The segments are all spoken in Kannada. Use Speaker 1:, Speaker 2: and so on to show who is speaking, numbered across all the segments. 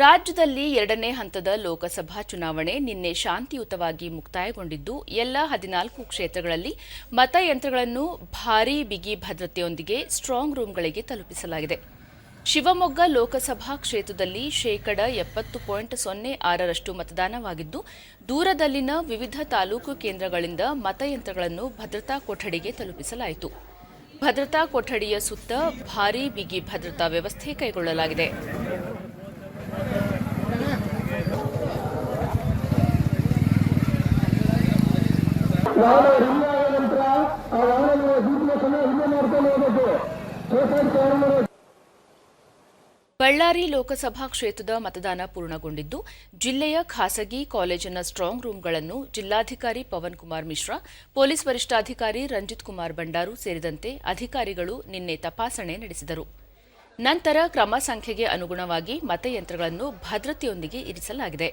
Speaker 1: ರಾಜ್ಯದಲ್ಲಿ ಎರಡನೇ ಹಂತದ ಲೋಕಸಭಾ ಚುನಾವಣೆ ನಿನ್ನೆ ಶಾಂತಿಯುತವಾಗಿ ಮುಕ್ತಾಯಗೊಂಡಿದ್ದು, ಎಲ್ಲ ಹದಿನಾಲ್ಕು ಕ್ಷೇತ್ರಗಳಲ್ಲಿ ಮತಯಂತ್ರಗಳನ್ನು ಭಾರೀ ಬಿಗಿ ಭದ್ರತೆಯೊಂದಿಗೆ ಸ್ಟ್ರಾಂಗ್ ರೂಂಗಳಿಗೆ ತಲುಪಿಸಲಾಗಿದೆ. ಶಿವಮೊಗ್ಗ ಲೋಕಸಭಾ ಕ್ಷೇತ್ರದಲ್ಲಿ ಶೇಕಡ ಎಪ್ಪತ್ತು ಪಾಯಿಂಟ್ ಸೊನ್ನೆ ಆರರಷ್ಟು ಮತದಾನವಾಗಿದ್ದು, ದೂರದಲ್ಲಿನ ವಿವಿಧ ತಾಲೂಕು ಕೇಂದ್ರಗಳಿಂದ ಮತಯಂತ್ರಗಳನ್ನು ಭದ್ರತಾ ಕೊಠಡಿಗೆ ತಲುಪಿಸಲಾಯಿತು. ಭದ್ರತಾ ಕೊಠಡಿಯ ಸುತ್ತ ಭಾರೀ ಬಿಗಿ ಭದ್ರತಾ ವ್ಯವಸ್ಥೆ ಕೈಗೊಳ್ಳಲಾಗಿದೆ. ಬಳ್ಳಾರಿ ಲೋಕಸಭಾ ಕ್ಷೇತ್ರದ ಮತದಾನ ಪೂರ್ಣಗೊಂಡಿದ್ದು, ಜಿಲ್ಲೆಯ ಖಾಸಗಿ ಕಾಲೇಜಿನ ಸ್ಟ್ರಾಂಗ್ ರೂಂಗಳನ್ನು ಜಿಲ್ಲಾಧಿಕಾರಿ ಪವನ್ ಕುಮಾರ್ ಮಿಶ್ರಾ, ಪೊಲೀಸ್ ವರಿಷ್ಠಾಧಿಕಾರಿ ರಂಜಿತ್ ಕುಮಾರ್ ಬಂಡಾರು ಸೇರಿದಂತೆ ಅಧಿಕಾರಿಗಳು ನಿನ್ನೆ ತಪಾಸಣೆ ನಡೆಸಿದರು. ನಂತರ ಕ್ರಮ ಸಂಖ್ಯೆಗೆ ಅನುಗುಣವಾಗಿ ಮತಯಂತ್ರಗಳನ್ನು ಭದ್ರತೆಯೊಂದಿಗೆ ಇರಿಸಲಾಗಿದೆ.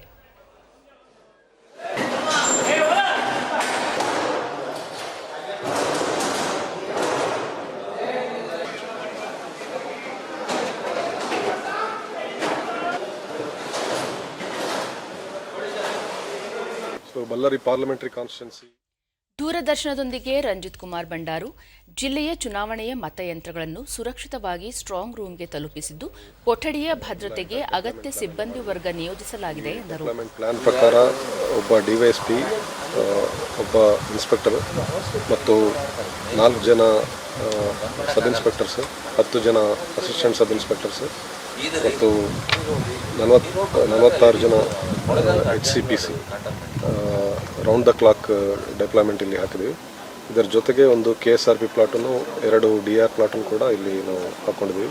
Speaker 2: ಬಳ್ಳಾರಿ ಪಾರ್ಲಿಮೆಂಟರಿ ಕಾನ್ಸ್ಟಿಟ್ಯೂನ್ಸಿ
Speaker 1: ದೂರದರ್ಶನದೊಂದಿಗೆ ರಂಜಿತ್ ಕುಮಾರ್ ಬಂಡಾರು ಜಿಲ್ಲೆಯ ಚುನಾವಣೆಯ ಮತಯಂತ್ರಗಳನ್ನು ಸುರಕ್ಷಿತವಾಗಿ ಸ್ಟ್ರಾಂಗ್ ರೂಂಗೆ ತಲುಪಿಸಿದ್ದು ಕೊಠಡಿಯ ಭದ್ರತೆಗೆ ಅಗತ್ಯ ಸಿಬ್ಬಂದಿ ವರ್ಗ ನಿಯೋಜಿಸಲಾಗಿದೆ ಎಂದರು.
Speaker 2: ಪ್ಲಾನ್ ಪ್ರಕಾರ ಒಬ್ಬ ಡಿ ವೈ ಎಸ್ ಪಿ ಒಬ್ಬ ಇನ್ಸ್ಪೆಕ್ಟರ್ ಮತ್ತು ನಾಲ್ಕು ಜನ ಸಬ್ ಇನ್ಸ್ಪೆಕ್ಟರ್ಸ್ ಹತ್ತು ಜನ ಅಸಿಸ್ಟೆಂಟ್ ಸಬ್ ಇನ್ಸ್ಪೆಕ್ಟರ್ಸ್ ಮತ್ತು ನಲವತ್ತು ನಲವತ್ತಾರು ಜನ H C P C round the clock deployment ಇಲ್ಲಿ ಹಾಕಿದ್ವಿ. ಇದರ ಜೊತೆಗೆ ಒಂದು ಕೆ ಎಸ್ ಆರ್ ಪಿ ಪ್ಲಾಟನ್ನು ಎರಡು ಡಿ ಆರ್ ಪ್ಲಾಟನ್ನು ಕೂಡ ಇಲ್ಲಿ ನಾವು ಹಾಕ್ಕೊಂಡಿದ್ವಿ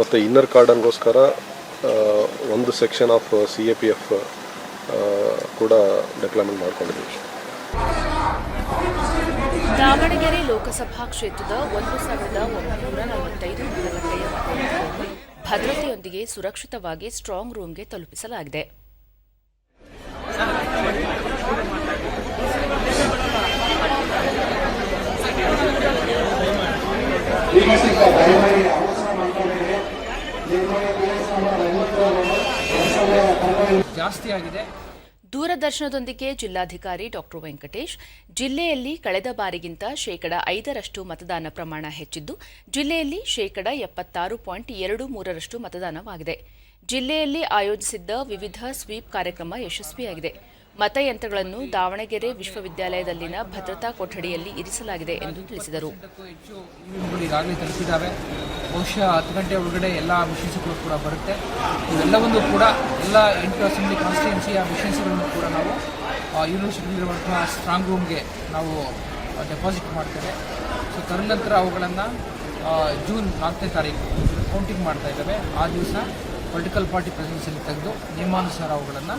Speaker 2: ಮತ್ತು ಇನ್ನರ್ ಕಾರ್ಡನ್ಗೋಸ್ಕರ ಒಂದು section of C A P F ಕೂಡ ಡೆಪ್ಲಾಯ್ಮೆಂಟ್ ಮಾಡ್ಕೊಂಡಿದ್ವಿ.
Speaker 1: ದಾವಣಗೆರೆ ಲೋಕಸಭಾ ಕ್ಷೇತ್ರದ ಒಂದು ಸಾವಿರದ ಒಂಬೈನೂರ ನಲವತ್ತೈದು ಮತಗಟ್ಟೆಯ ಭದ್ರತೆಯೊಂದಿಗೆ ಸುರಕ್ಷಿತವಾಗಿ ಸ್ಟ್ರಾಂಗ್ ರೂಮ್ಗೆ ತಲುಪಿಸಲಾಗಿದೆ.
Speaker 3: ಜಾಸ್ತಿ ಆಗಿದೆ.
Speaker 1: ದೂರದರ್ಶನದೊಂದಿಗೆ ಜಿಲ್ಲಾಧಿಕಾರಿ ಡಾಕ್ಟರ್ ವೆಂಕಟೇಶ್, ಜಿಲ್ಲೆಯಲ್ಲಿ ಕಳೆದ ಬಾರಿಗಿಂತ ಶೇಕಡ ಐದರಷ್ಟು ಮತದಾನ ಪ್ರಮಾಣ ಹೆಚ್ಚಿದ್ದು, ಜಿಲ್ಲೆಯಲ್ಲಿ ಶೇಕಡ ಎಪ್ಪತ್ತಾರು ಪಾಯಿಂಟ್ ಎರಡು ಮೂರರಷ್ಟು ಮತದಾನವಾಗಿದೆ. ಜಿಲ್ಲೆಯಲ್ಲಿ ಆಯೋಜಿಸಿದ್ದ ವಿವಿಧ ಸ್ವೀಪ್ ಕಾರ್ಯಕ್ರಮ ಯಶಸ್ವಿಯಾಗಿದೆ. ಮತಯಂತ್ರಗಳನ್ನು ದಾವಣಗೆರೆ ವಿಶ್ವವಿದ್ಯಾಲಯದಲ್ಲಿನ ಭದ್ರತಾ ಕೊಠಡಿಯಲ್ಲಿ ಇರಿಸಲಾಗಿದೆ ಎಂದು ತಿಳಿಸಿದರು.
Speaker 3: ಈಗಾಗಲೇ ತಲುಪಿದ್ದಾವೆ. ಬಹುಶಃ ಹತ್ತು ಗಂಟೆ ಒಳಗಡೆ ಎಲ್ಲ ಮಿಷನ್ಸ್ಗಳು ಕೂಡ ಬರುತ್ತೆ. ಇವೆಲ್ಲವನ್ನು ಕೂಡ ಎಲ್ಲ ಎಂಟು ಅಸೆಂಬ್ಲಿ ಕಾನ್ಸ್ಟಿಟ್ಯೂನ್ಸಿಯ ಮಿಷನ್ಸ್ಗಳನ್ನು ಕೂಡ ನಾವು ಯೂನಿವರ್ಸಿಟಿಯಲ್ಲಿರುವಂತಹ ಸ್ಟ್ರಾಂಗ್ ರೂಮ್ಗೆ ನಾವು ಡೆಪಾಸಿಟ್ ಮಾಡ್ತೇವೆ. ಸೊ ತದನಂತರ ಅವುಗಳನ್ನು ಜೂನ್ ನಾಲ್ಕನೇ ತಾರೀಕು ಕೌಂಟಿಂಗ್ ಮಾಡ್ತಾ ಇದ್ದಾವೆ. ಆ ದಿವಸ ಪೊಲಿಟಿಕಲ್ ಪಾರ್ಟಿ ಪ್ರೆಸೆನ್ಸಲ್ಲಿ ತೆಗೆದು ನಿಯಮಾನುಸಾರ ಅವುಗಳನ್ನು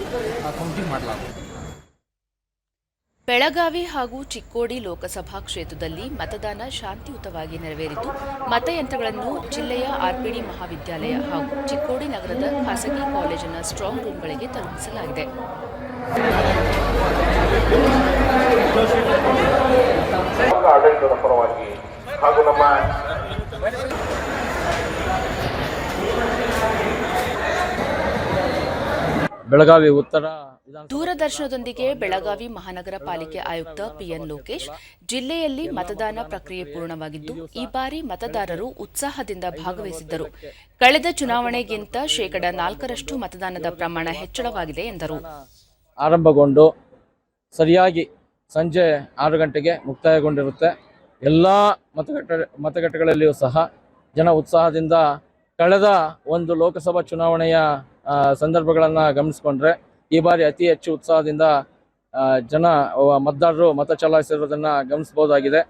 Speaker 3: ಕೌಂಟಿಂಗ್ ಮಾಡಲಾಗುತ್ತೆ
Speaker 1: ಬೆಳಗಾವಿ ಹಾಗೂ ಚಿಕ್ಕೋಡಿ ಲೋಕಸಭಾ ಕ್ಷೇತ್ರದಲ್ಲಿ ಮತದಾನ ಶಾಂತಿಯುತವಾಗಿ ನೆರವೇರಿತು ಮತಯಂತ್ರಗಳನ್ನು ಜಿಲ್ಲೆಯ ಆರ್ಪಿಡಿ ಮಹಾವಿದ್ಯಾಲಯ ಹಾಗೂ ಚಿಕ್ಕೋಡಿ ನಗರದ ಖಾಸಗಿ ಕಾಲೇಜಿನ ಸ್ಟ್ರಾಂಗ್ ರೂಮ್ಗಳಿಗೆ ತಲುಪಿಸಲಾಗಿದೆ.
Speaker 4: ನಮ್ಮ ಆಡಳಿತದ ಪರವಾಗಿ ಹಾಗೂ ನಮ್ಮ
Speaker 5: ಬೆಳಗಾವಿ ಉತ್ತರ
Speaker 1: ದೂರದರ್ಶನದೊಂದಿಗೆ ಬೆಳಗಾವಿ ಮಹಾನಗರ ಪಾಲಿಕೆ ಆಯುಕ್ತ ಪಿಎನ್ ಲೋಕೇಶ್ ಜಿಲ್ಲೆಯಲ್ಲಿ ಮತದಾನ ಪ್ರಕ್ರಿಯೆ ಪೂರ್ಣವಾಗಿದ್ದು ಈ ಬಾರಿ ಮತದಾರರು ಉತ್ಸಾಹದಿಂದ ಭಾಗವಹಿಸಿದ್ದರು. ಕಳೆದ ಚುನಾವಣೆಗಿಂತ ಶೇಕಡ ನಾಲ್ಕರಷ್ಟು ಮತದಾನದ ಪ್ರಮಾಣ ಹೆಚ್ಚಳವಾಗಿದೆ ಎಂದರು.
Speaker 5: ಆರಂಭಗೊಂಡು ಸರಿಯಾಗಿ ಸಂಜೆ ಆರು ಗಂಟೆಗೆ ಮುಕ್ತಾಯಗೊಂಡಿರುತ್ತೆ. ಎಲ್ಲ ಮತಗಟ್ಟೆ ಮತಗಟ್ಟೆಗಳಲ್ಲಿಯೂ ಸಹ ಜನ ಉತ್ಸಾಹದಿಂದ ಕಳೆದ ಒಂದು ಲೋಕಸಭಾ ಚುನಾವಣೆಯ ಸಂದರ್ಭಗಳನ್ನು ಗಮನಿಸಿಕೊಂಡ್ರೆ ಈ ಬಾರಿ ಅತಿ ಹೆಚ್ಚು ಉತ್ಸಾಹದಿಂದ ಜನ ಮತದಾರರು ಮತ ಚಲಾಯಿಸಿರೋದನ್ನು ಗಮನಿಸಬಹುದಾಗಿದೆ.